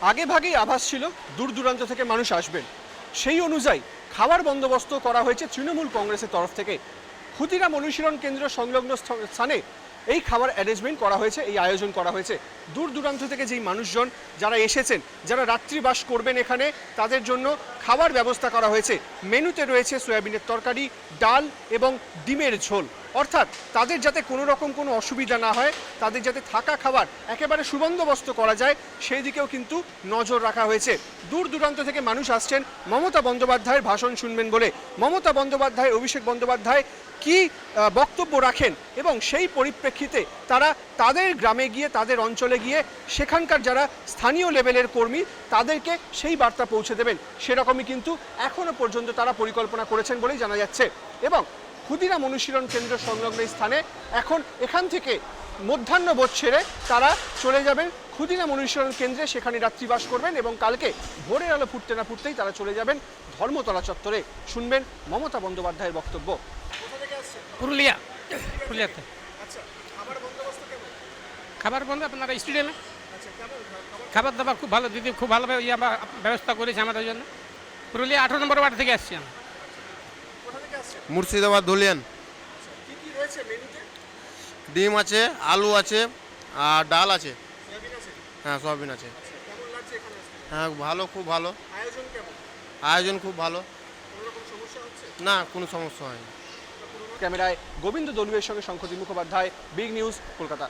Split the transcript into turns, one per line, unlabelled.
আগে ভাগেই আভাস ছিল দূর দূরান্ত থেকে মানুষ আসবেন। সেই অনুযায়ী খাবার বন্দোবস্ত করা হয়েছে তৃণমূল কংগ্রেসের তরফ থেকে। ক্ষুদিরাম অনুশীলন কেন্দ্র সংলগ্ন স্থ- স্থানে এই খাবার অ্যারেঞ্জমেন্ট করা হয়েছে, এই আয়োজন করা হয়েছে। দূর দূরান্ত থেকে যেই মানুষজন যারা এসেছেন, যারা রাত্রিবাস করবেন এখানে, তাদের জন্য খাবার ব্যবস্থা করা হয়েছে। মেনুতে রয়েছে সয়াবিনের তরকারি, ডাল এবং ডিমের ঝোল। অর্থাৎ তাদের যাতে কোনো রকম কোনো অসুবিধা না হয়, তাদের যাতে থাকা খাবার একেবারে সুবন্দোবস্ত করা যায়, সেই দিকেও কিন্তু নজর রাখা হয়েছে। দূর দূরান্ত থেকে মানুষ আসছেন, মমতা বন্দ্যোপাধ্যায়ের ভাষণ শুনবেন বলে। মমতা বন্দ্যোপাধ্যায়, অভিষেক বন্দ্যোপাধ্যায় কি বক্তব্য রাখেন এবং সেই পরিপ্রেক্ষিতে তারা তাদের গ্রামে গিয়ে, তাদের অঞ্চলে গিয়ে, সেখানকার যারা স্থানীয় লেভেলের কর্মী, তাদেরকে সেই বার্তা পৌঁছে দেবেন। সেরকমই কিন্তু এখনও পর্যন্ত তারা পরিকল্পনা করেছেন বলেই জানা যাচ্ছে। এবং ক্ষুদিরাম অনুশীলন কেন্দ্র সংলগ্ন স্থানে এখন এখান থেকে মধ্যাহ্নবোধ ছেড়ে তারা চলে যাবেন। ক্ষুদিরাম অনুশীলন কেন্দ্রে সেখানে রাত্রিবাস করবেন এবং কালকে ভোরের আলো ফুটতে না ফুটতেই তারা চলে যাবেন ধর্মতলা চত্বরে। শুনবেন মমতা বন্দ্যোপাধ্যায়ের বক্তব্য।
পুরুলিয়া। পুরুলিয়াতে।
আচ্ছা খাবার বন্দোবস্ত কেমন?
খাবার বন্ধ আপনার স্টেডিয়ামে? খাবার দাবার খুব ভালো দিদি খুব ভালোভাবে আমার ব্যবস্থা করেছে আমাদের জন্য। পুরুলিয়া আঠারো নম্বর ওয়ার্ড থেকে আসছি আমি
মুর্শিদাবাদ ধুলিয়ান।
কি কি রয়েছে মেনুতে?
ডিম আছে আলু আছে আর ডাল আছে। হ্যাঁ সয়াবিন আছে।
আসতে?
হ্যাঁ ভালো খুব ভালো। আয়োজন খুব ভালো।
কোনো রকম সমস্যা হচ্ছে?
না কোনো সমস্যা হয়নি।
ক্যামেরায় গোবিন্দ দলুয়ের সঙ্গে শঙ্খদীপ মুখোপাধ্যায় বিগ নিউজ কলকাতা।